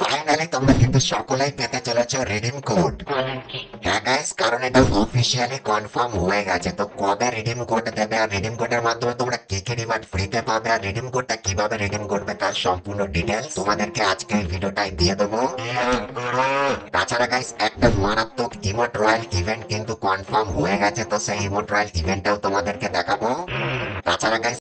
Finally তোমরা কিন্তু সকলেই পেতে চলেছ রিডিম কোড হ্যাঁ গাইস কারণ এটা অফিসিয়ালি কনফার্ম হয়ে গেছে। তো কবে রিডিম কোড দেবে? আর রিডিম কোডের মাধ্যমে তোমরা কি কি রিমার্ট ফ্রিতে পাবে? আর রিডিম কোডটা কীভাবে রিডিম করবে তার সম্পূর্ণ ডিটেলস তোমাদেরকে আজকে ভিডিওটাই দিয়ে দেবো। তাছাড়া গাইস একটা মারাত্মক ইমোট রয়্যাল ইভেন্ট কিন্তু কনফার্ম হয়ে গেছে। তো সেই ইমোট রয়্যাল ইভেন্টটাও তোমাদেরকে দেখাবো। তাছাড়া গাইস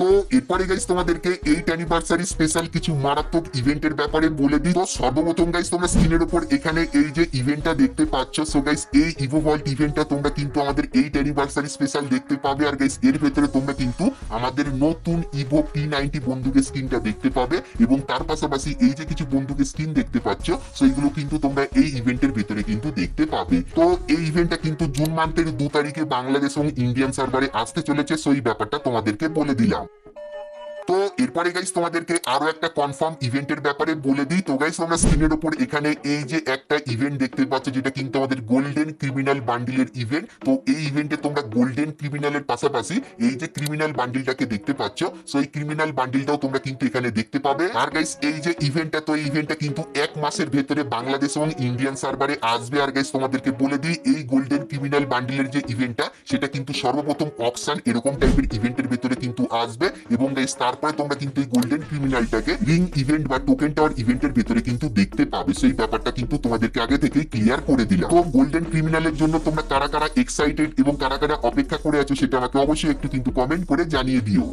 তো এরপরে গাইস তোমাদেরকে এইট অ্যানিভার্সারি স্পেশাল কিছু মারাত্মক ইভেন্টের ব্যাপারে বলে দিই তো সর্বপ্রথম গাইস তোমরা স্ক্রিনের উপর এখানে এই যে ইভেন্টটা দেখতে পাচ্ছ। সো গাইস এই ইভো ভল্ট ইভেন্টটা তোমরা কিন্তু আমাদের এইট অ্যানিভার্সারি স্পেশাল দেখতে পাবে। আর গাইস এর ভেতরে তোমরা কিন্তু আমাদের নতুন ইভো পি নাইনটি বন্দুকের স্ক্রিনটা দেখতে পাবে। এবং তার পাশাপাশি এই যে কিছু বন্দুকের স্ক্রিন দেখতে পাচ্ছ সেইগুলো কিন্তু তোমরা এই ইভেন্টের ভেতরে কিন্তু দেখতে পাবে। তো এই ইভেন্টটা কিন্তু জুন মান্থের দু তারিখে বাংলাদেশ এবং ইন্ডিয়ান সার্ভারে আসতে চলেছে। সো এই ব্যাপারটা তোমাদেরকে বলে দিলাম। তো এরপরে গাইস তোমাদেরকে আরও একটা কনফার্ম ইভেন্টের ব্যাপারে বলে দিই। তো গাইস আমরা স্ক্রিনের উপর এখানে এই যে একটা ইভেন্ট দেখতে পাচ্ছ, যেটা কিন্তু আমাদের গোল্ডেন ক্রিমিনাল বান্ডিলের ইভেন্ট তো এই ইভেন্টে তোমরা গোল্ডেন ক্রিমিনালের পাশাপাশি এই যে ক্রিমিনাল বান্ডিলটাকে দেখতে পাচ্ছ। সো এই ক্রিমিনাল বান্ডিলটাও তোমরা কিন্তু এখানে দেখতে পাবে। আর গাইস এই যে ইভেন্টটা তো এই ইভেন্টটা কিন্তু এক মাসের ভেতরে বাংলাদেশ এবং ইন্ডিয়ান সার্ভারে আসবে। আর গাইস তোমাদেরকে বলে দিই, এই গোল্ডেন ক্রিমিনাল বান্ডিলের যে ইভেন্টটা সেটা কিন্তু সর্বপ্রথম অপশন এরকম টাইপের ইভেন্টের ভেতরে কিন্তু আসবে। এবং গাইস তারপরে তোমরা কিন্তু এই গোল্ডেন ক্রিমিনালটাকে রিং ইভেন্ট বা টোকেন টাওয়ার ইভেন্টের ভেতরে কিন্তু দেখতে পাবে। সেই ব্যাপারটা কিন্তু তোমাদেরকে আগে থেকে ক্লিয়ার করে দিলাম। তো গোল্ডেন ক্রিমিনালের জন্য তোমরা কারা কারা এক্সাইটেড এবং কারা কারা অপেক্ষা করে আছো সেটা আমাকে অবশ্যই একটু কিন্তু কমেন্ট করে জানিয়ে দিও।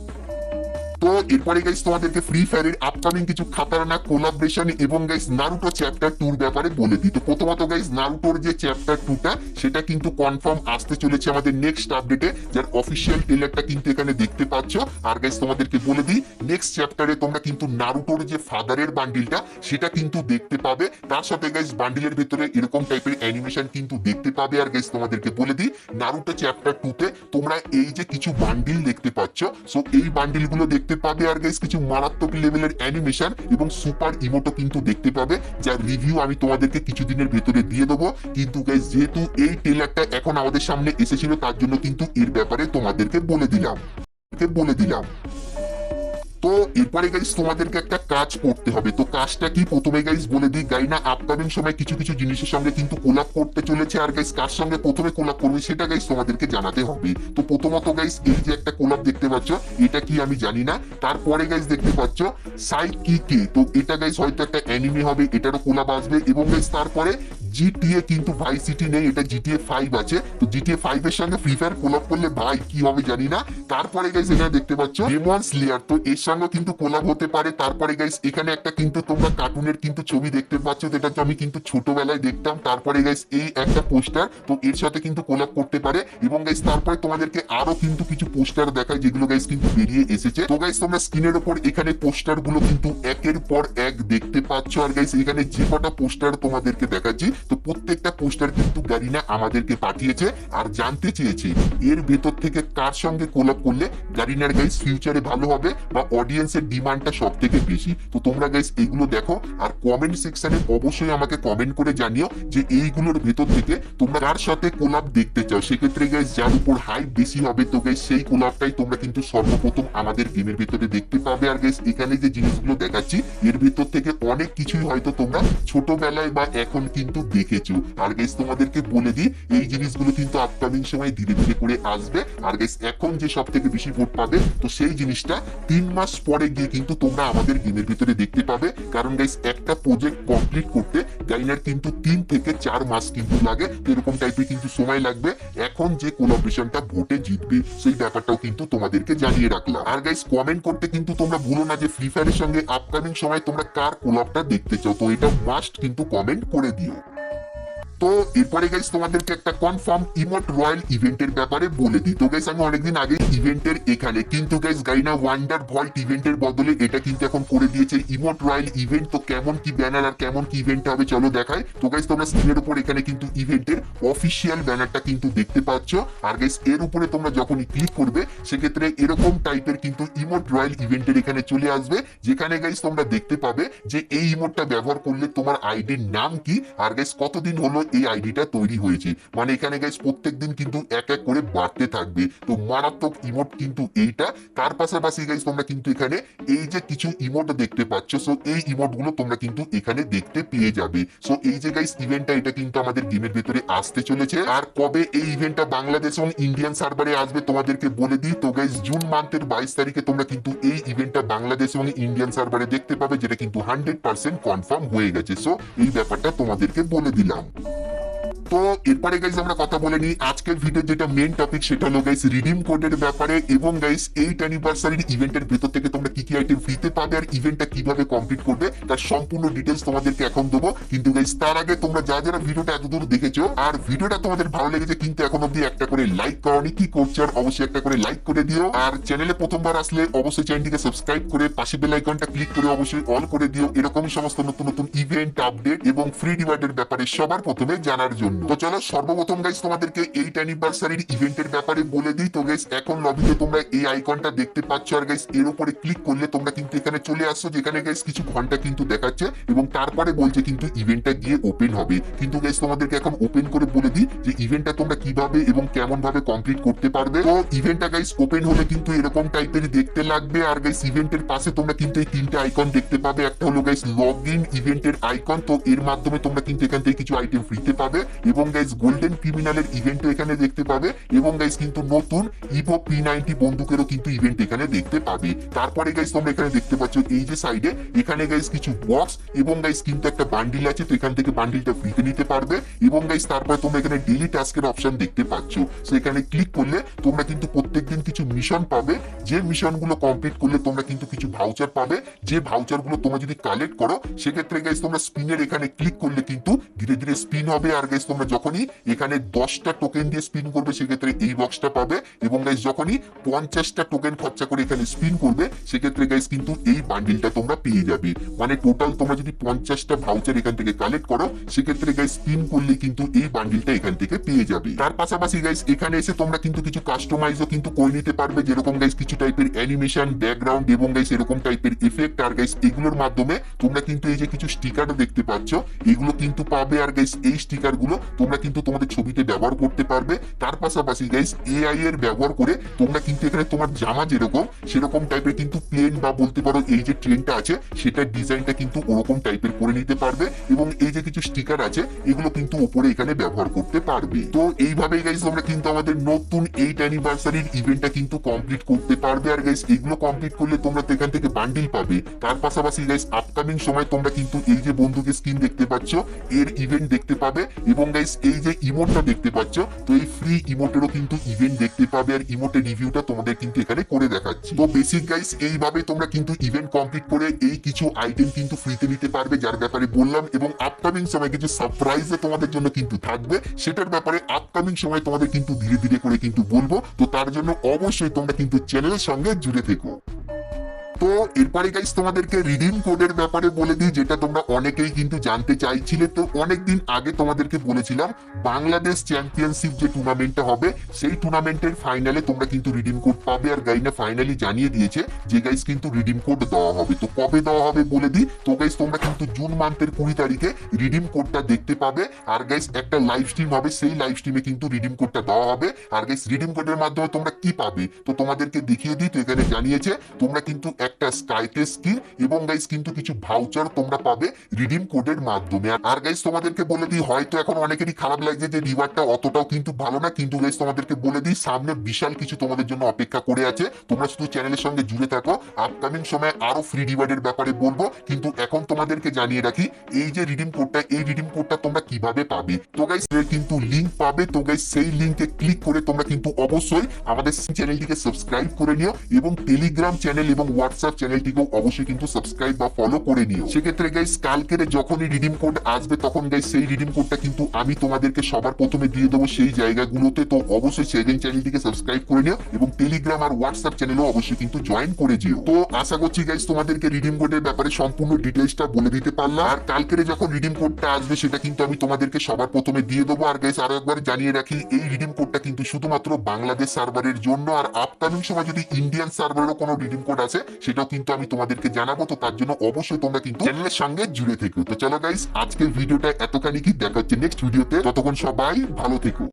তো এরপরে গাইস তোমাদেরকে ফ্রি ফায়ারের আপকামিং কিছু খাতারনাক কোলাবরেশন এবং গাইস নারুটো চ্যাপ্টার টুর ব্যাপারে বলে দিই। তো প্রথমত গাইস নারুটোর যে চ্যাপ্টার টুটা সেটা কিন্তু কনফার্ম আসতে চলেছে আমাদের নেক্সট আপডেটে যার অফিসিয়াল ট্রেলারটা কিন্তু এখানে দেখতে পাচ্ছ। আর গাইস তোমাদেরকে বলে দিই নেক্সট চ্যাপ্টারে তোমরা কিন্তু নারুটোর যে ফাদারের বান্ডিলটা সেটা কিন্তু দেখতে পাবে। তার সাথে গাইস বান্ডিলের ভিতরে এরকম টাইপের অ্যানিমেশন কিন্তু দেখতে পাবে। আর গাইস তোমাদেরকে বলে দিই নারুটো চ্যাপ্টার টুতে তোমরা এই যে কিছু বান্ডিল দেখতে পাচ্ছ সো এই বান্ডিলগুলো দেখতে পাবে আর গাইস কিছু মারাত্মক লেভেলের অ্যানিমেশন এবং সুপার ইমোটো কিন্তু দেখতে পাবে, যার রিভিউ আমি তোমাদেরকে কিছুদিনের ভেতরে দিয়ে দেবো। কিন্তু গাইস যেহেতু এই ট্রেলারটা এখন আমাদের সামনে এসেছিল, তার জন্য কিন্তু এর ব্যাপারে তোমাদেরকে বলে দিলাম। বলে দিলাম। তো এরপরে গাইস তোমাদেরকে একটা কাজ করতে হবে। তো কাজটা কি? প্রথমে গাইস বলে দিই গাইনা আপকামিং সময় কিছু কিছু জিনিসের সঙ্গে কিন্তু কোলাপ করতে চলেছে। আর গাইস কার সঙ্গে প্রথমে কোলাপ করবে সেটা গাইস তোমাদেরকে জানাতে হবে। তো প্রথমত গাইস এই যে একটা কোলাপ দেখতে পাচ্ছ, এটা কি আমি জানি না। তারপরে গাইস দেখতে পাচ্ছ সাই কি কে তো এটা গাইস হয়তো একটা অ্যানিমে হবে, এটারও কোলাপ আসবে। এবং গাইস তারপরে জিটিএ কিন্তু ভাই সিটি নেই, এটা জিটিএ ফাইভ আছে। তো জিটিএ ফাইভ এর সঙ্গে ফ্রি ফায়ার কোলাপ করলে ভাই কি হবে জানি না। তারপরে গাইস এটা দেখতে পাচ্ছ ডেমন স্লিয়ার তো এর সঙ্গে কিন্তু কোলাপ হতে পারে। তারপরে গাইস এখানে একটা কিন্তু তোমরা কার্টুনের কিন্তু ছবি দেখতে পাচ্ছ যেটা আমি কিন্তু ছোটবেলায় দেখতাম। তারপরে গাইস এই একটা পোস্টার তো এর সাথে কিন্তু কোলাপ করতে পারে। এবং গাইস তারপরে তোমাদেরকে আরও কিন্তু কিছু পোস্টার দেখায় যেগুলো গাইস কিন্তু বেরিয়ে এসেছে। তো গাইস তোমরা স্ক্রিনের উপর এখানে পোস্টারগুলো কিন্তু একের পর এক দেখতে পাচ্ছ। আর গাইস এখানে যে কটা পোস্টার তোমাদেরকে দেখাচ্ছি, তো প্রত্যেকটা পোস্টার কিন্তু গারিনা আমাদেরকে পাঠিয়েছে আর জানতে চেয়েছে, এর ভেতর থেকে কার সঙ্গে কোলাপ করলে গারিনার গাইস ফিউচারে ভালো হবে বা অডিয়েন্সের ডিমান্ডটা সব থেকে বেশি। তো তোমরা গাইস এইগুলো দেখো আর কমেন্ট সেকশনে অবশ্যই আমাকে কমেন্ট করে জানিও যে এইগুলোর ভেতর থেকে তোমরা কার সাথে কোলাপ দেখতে চাও। সেক্ষেত্রে গাইস যার উপর হাইপ বেশি হবে তো গাইস সেই কোলাপটাই তোমরা কিন্তু সর্বপ্রথম আমাদের গেমের ভেতরে দেখতে পাবে। আর গাইস এখানে যে জিনিসগুলো দেখাচ্ছি, এর ভেতর থেকে অনেক কিছুই হয়তো তোমরা ছোটবেলায় বা এখন কিন্তু দেখেছ। আর গাইস তোমাদেরকে বলে দিই, এই জিনিসগুলো কিন্তু আপকামিং সময় ধীরে ধীরে করে আসবে। আর গাইস এখন যে সব থেকে বেশি ভোট পাবে, তো সেই জিনিসটা তিন মাস পরে গিয়ে কিন্তু তোমরা আমাদের গেমের ভিতরে দেখতে পাবে। কারণ গাইস একটা প্রজেক্ট কমপ্লিট করতে গাইনার কিন্তু তিন থেকে চার মাস কিন্তু লাগে। এরকম টাইপের কিন্তু সময় লাগবে। এখন যে কোলাবরেশনটা ভোটে জিতবে, সেই ব্যাপারটাও কিন্তু তোমাদেরকে জানিয়ে রাখলাম। আর গাইস কমেন্ট করতে কিন্তু তোমরা ভুলো না যে ফ্রি ফায়ারের সঙ্গে আপকামিং সময় তোমরা কার কোলাবটা দেখতে চাও। তো এটা মাস্ট কিন্তু কমেন্ট করে দিও। তো এরপরে গাইস তোমাদেরকে একটা কনফার্ম ইমোট রয়্যাল ইভেন্টের ব্যাপারে বলে দিই। তো গাইস আমি অনেকদিন আগে ইভেন্টের এখানে। কিন্তু গাইস গাইনা ওয়ান্ডার ভল্ট ইভেন্টের বদলে এটা কিন্তু এখন করে দিয়েছে। ইমোট রয়্যাল ইভেন্ট তো কেমন কি ব্যানার আর কেমন কি ইভেন্ট হবে, চলো দেখায় তো গাইস তোমরা স্ক্রিনের উপর এখানে কিন্তু ইভেন্টের অফিসিয়াল ব্যানারটা কিন্তু দেখতে পাচ্ছ। আর গাইস এর উপরে তোমরা যখনই ক্লিক করবে, সেক্ষেত্রে এরকম টাইপের কিন্তু ইমোট রয়্যাল ইভেন্টের এখানে চলে আসবে। যেখানে গাইস তোমরা দেখতে পাবে যে এই ইমোটটা ব্যবহার করলে তোমার আইডির নাম কি, আর গাইস কতদিন হলো এই আইডিটা তৈরি হয়েছে। মানে এখানে গাইস প্রত্যেক দিন কিন্তু এক এক করে বাড়তে থাকবে। তো মারাত্মক ইমোট কিন্তু এইটা। তার পাশাপাশি গাইস তোমরা কিন্তু এখানে এই যে কিছু ইমোট দেখতে পাচ্ছ সো এই ইমোটগুলো তোমরা কিন্তু এখানে দেখতে পেয়ে যাবে। সো এই যে গাইস ইভেন্টটা এটা কিন্তু আমাদের গেমের ভেতরে আসতে চলেছে। আর কবে এই ইভেন্টটা বাংলাদেশ এবং ইন্ডিয়ান সার্ভারে আসবে তোমাদেরকে বলে দিই। তো গাইস জুন মান্থের বাইশ তারিখে তোমরা কিন্তু এই ইভেন্টটা বাংলাদেশ এবং ইন্ডিয়ান সার্ভারে দেখতে পাবে, যেটা কিন্তু হান্ড্রেড পার্সেন্ট কনফার্ম হয়ে গেছে। সো এই ব্যাপারটা তোমাদেরকে বলে দিলাম। তো এরপরে গাইজ আমরা কথা বলে নিই আজকের ভিডিও যেটা মেন টপিক সেটা হলো গাইস রিডিম কোডের ব্যাপারে এবং গাইস এইট অ্যানিভার্সারির ইভেন্টের ভেতর থেকে তোমরা কি কি আইটেম ফ্রিতে পাবে আর ইভেন্টটা কীভাবে কমপ্লিট করবে তার সম্পূর্ণ ডিটেলস তোমাদেরকে এখন দেবো। কিন্তু গাইস তার আগে তোমরা যা যারা ভিডিওটা এতদূর দেখেছ আর ভিডিওটা তোমাদের ভালো লেগেছে কিন্তু এখন অব্দি একটা করে লাইক করনি, কি করছ আর অবশ্যই একটা করে লাইক করে দিও। আর চ্যানেলে প্রথমবার আসলে অবশ্যই চ্যানেলটিকে সাবস্ক্রাইব করে পাশে বেল আইকনটা ক্লিক করে অবশ্যই অল করে দিও। এরকমই সমস্ত নতুন নতুন ইভেন্ট আপডেট এবং ফ্রি ডিভাইডের ব্যাপারে সবার প্রথমে জানার জন্য। তো চলো সর্বপ্রথম গাইস তোমাদেরকে এইট অ্যানিভার্সারির ইভেন্টের ব্যাপারে বলে দিই। তো গাইস এখন লবিতে তোমরা এই আইকনটা দেখতে পাচ্ছ আর গাইস এর উপরে ক্লিক করলে তোমরা কিন্তু এখানে চলে আসছো যেখানে গাইস কিছু ঘণ্টা কিন্তু দেখাচ্ছে এবং তারপরে বলছে কিন্তু ইভেন্টটা গিয়ে ওপেন হবে। কিন্তু গাইস তোমাদেরকে এখন ওপেন করে বলে দিই যে ইভেন্টটা তোমরা কীভাবে এবং কেমন ভাবে কমপ্লিট করতে পারবে। তো ইভেন্টটা গাইস ওপেন হলে কিন্তু এরকম টাইপের দেখতে লাগবে আর গাইস ইভেন্টের পাশে তোমরা কিন্তু এই তিনটে আইকন দেখতে পাবে। একটা হলো গাইস লগ ইন ইভেন্টের আইকন তো এর মাধ্যমে তোমরা কিন্তু এখান থেকে কিছু আইটেম ফ্রিতে পাবে এবং গাইস গোল্ডেন ক্রিমিনালের ইভেন্টও এখানে দেখতে পাবে। এবং গাইস কিন্তু নতুন ইভো পি নাইনটি বন্দুকেরও কিন্তু ইভেন্ট এখানে দেখতে পাবে। তারপরে গাইস তোমরা এখানে দেখতে পাচ্ছ এই যে সাইডে এখানে গাইস কিছু বক্স এবং গাইস কিন্তু একটা বান্ডিল আছে, তো এখান থেকে বান্ডিলটা ফ্রিতে নিতে পারবে। এবং গাইস তারপরে তোমরা এখানে ডেলি টাস্কের অপশন দেখতে পাচ্ছ। সো এখানে ক্লিক করলে তোমরা কিন্তু প্রত্যেকদিন কিছু মিশন পাবে। যে মিশনগুলো কমপ্লিট করলে তোমরা কিন্তু কিছু ভাউচার পাবে। যে ভাউচারগুলো তোমরা যদি কালেক্ট করো, সেক্ষেত্রে গাইস তোমরা স্পিনের এখানে ক্লিক করলে কিন্তু ধীরে ধীরে স্পিন হবে। আর গাইস তোমরা যখনই এখানে দশটা টোকেন দিয়ে স্পিন করবে, সেক্ষেত্রে এই বক্সটা পাবে। এবং গাইস যখনই পঞ্চাশটা টোকেন খরচা করে এখানে স্পিন করবে, সেক্ষেত্রে গাইস কিন্তু এই বান্ডিলটা তোমরা পেয়ে যাবে। মানে টোটাল তোমরা যদি পঞ্চাশটা ভাউচার এখান থেকে কালেক্ট করো, সেক্ষেত্রে গাইস স্পিন করলে কিন্তু এই বান্ডিলটা এখান থেকে পেয়ে যাবে। তার পাশাপাশি গাইস এখানে এসে তোমরা কিন্তু কিছু কাস্টমাইজও কিন্তু করে নিতে পারবে। যেরকম গাইস কিছু টাইপের অ্যানিমেশন ব্যাকগ্রাউন্ড এবং গাইস এরকম টাইপের এফেক্ট আর গাইস এগুলোর মাধ্যমে তোমরা কিন্তু এই যে কিছু স্টিকারও দেখতে পাচ্ছ, এগুলো কিন্তু পাবে আর গাইস এই স্টিকারগুলো তোমরা কিন্তু তোমাদের ছবিতে ব্যবহার করতে পারবে। তার পাশাপাশি গাইস এআই এর ব্যবহার করে তোমরা কিন্তু এখানে তোমার জামা যেরকম, সেরকম টাইপের কিন্তু প্লেন বা বলতে পারো এই যে ট্রেনটা আছে, সেটার ডিজাইনটা কিন্তু ওরকম টাইপের করে নিতে পারবে এবং এই যে কিছু স্টিকার আছে, এগুলো কিন্তু উপরে এখানে ব্যবহার করতে পারবে। তো এইভাবে গাইস তোমরা কিন্তু আমাদের নতুন এইট অ্যানিভার্সারির ইভেন্টটা কিন্তু কমপ্লিট করতে পারবে। আর গাইস এগুলো কমপ্লিট করলে তোমরা এখান থেকে বান্ডিল পাবে। তার পাশাপাশি গাইস আপকামিং সময় তোমরা কিন্তু এই যে বন্দুকের স্ক্রিন দেখতে পাচ্ছ, এর ইভেন্ট দেখতে পাবে এবং গাইস এই যে ইমোটটা দেখতে পাচ্ছ, তো এই ফ্রি ইমোটেরও কিন্তু ইভেন্ট দেখতে পাবে আর ইমোটের রিভিউটা তোমাদের কিন্তু এখানে করে দেখাচ্ছি। তো বেসিক গাইস এইভাবে তোমরা কিন্তু ইভেন্ট কমপ্লিট করে এই কিছু আইটেম কিন্তু ফ্রিতে নিতে পারবে, যার ব্যাপারে বললাম এবং আপকামিং সময় কিছু সারপ্রাইজে তোমাদের জন্য কিন্তু থাকবে। সেটার ব্যাপারে আপকামিং সময় তোমাদের কিন্তু ধীরে ধীরে করে কিন্তু বলব। তো তার জন্য অবশ্যই তোমরা কিন্তু চ্যানেলের সঙ্গে জুড়ে থেকো। তো এরপরে গাইস তোমাদেরকে রিডিম কোডের ব্যাপারে বলে দিই, যেটা তোমরা অনেকেই কিন্তু জানতে চাইছিলে। তো অনেকদিন আগে তোমাদেরকে বলেছিলাম, বাংলাদেশ চ্যাম্পিয়নশিপ যে টুর্নামেন্টটা হবে, সেই টুর্নামেন্টের ফাইনালে তোমরা কিন্তু রিডিম কোড পাবে। আর গাইনা ফাইনালি জানিয়ে দিয়েছে যে গাইস কিন্তু রিডিম কোড দেওয়া হবে। তো কবে দেওয়া হবে বলে দিই? তো গাইস তোমরা কিন্তু জুন মান্থের কুড়ি তারিখে রিডিম কোডটা দেখতে পাবে। আর গাইস একটা লাইভ স্ট্রিম হবে, সেই লাইভ স্ট্রিমে কিন্তু রিডিম কোডটা দেওয়া হবে। আর গাইস রিডিম কোডের মাধ্যমে তোমরা কি পাবে? তো তোমাদেরকে দেখিয়ে দিই, তো এখানে জানিয়েছে, তোমরা কিন্তু একটা স্কাইতে স্কিন এবং গাইস কিন্তু কিছু ভাউচার তোমরা পাবে রিডিম কোডের মাধ্যমে। আর গাইস তোমাদেরকে বলে দিই, হয়তো এখন অনেকেরই খারাপ লাগছে যে রিওয়ার্ডটা অতটাও কিন্তু ভালো না, কিন্তু গাইস তোমাদেরকে বলে দিই, সামনে বিশাল কিছু তোমাদের জন্য অপেক্ষা করে আছে। তোমরা শুধু চ্যানেলের সঙ্গে জুড়ে থাকো। আপকামিং সময় আরও ফ্রি রিওয়ার্ডের ব্যাপারে বলব, কিন্তু এখন তোমাদেরকে জানিয়ে রাখি, এই যে রিডিম কোডটা এই রিডিম কোডটা তোমরা কীভাবে পাবে? তো গাইস কিন্তু লিংক পাবে, তো গাইস সেই লিংকে ক্লিক করে তোমরা কিন্তু অবশ্যই আমাদের চ্যানেলটিকে সাবস্ক্রাইব করে নিও এবং টেলিগ্রাম চ্যানেল এবং হোয়াটসঅ্যাপ চ্যানেলটিকেও অবশ্যই কিন্তু সাবস্ক্রাইব বা ফলো করে নিও। সেক্ষেত্রে গাইস কালকের যখনই রিডিম কোড আসবে, তখন গাইস সেই রিডিম কোডটা কিন্তু আমি তোমাদেরকে সবার প্রথমে দিয়ে দেবো সেই জায়গাগুলোতে। তো অবশ্যই সেকেন্ড চ্যানেলটিকে সাবস্ক্রাইব করে নিও এবং টেলিগ্রাম আর হোয়াটসঅ্যাপ চ্যানেলও অবশ্যই কিন্তু জয়েন করে যেও। তো আশা করছি গাইস তোমাদেরকে রিডিম কোডের ব্যাপারে সম্পূর্ণ ডিটেলসটা বলে দিতে পারলাম। আর কালকের যখন রিডিম কোডটা আসবে, সেটা কিন্তু আমি তোমাদেরকে সবার প্রথমে দিয়ে দেবো। আর গাইস আরও একবার জানিয়ে রাখি, এই রিডিম কোডটা কিন্তু শুধুমাত্র বাংলাদেশ সার্ভারের জন্য। আর আপকামিং সময় যদি ইন্ডিয়ান সার্ভারেরও কোনো রিডিম কোড আছে সেটাও কিন্তু আমি তোমাদেরকে জানাব, তো তার জন্য অবশ্যই তোমরা কিন্তু চ্যানেলের সঙ্গে জুড়ে থেকো। তো চলো গাইস আজকের ভিডিওটা এতখানি কি, দেখা হচ্ছে নেক্সট ভিডিওতে ততক্ষণ সবাই ভালো থেকো।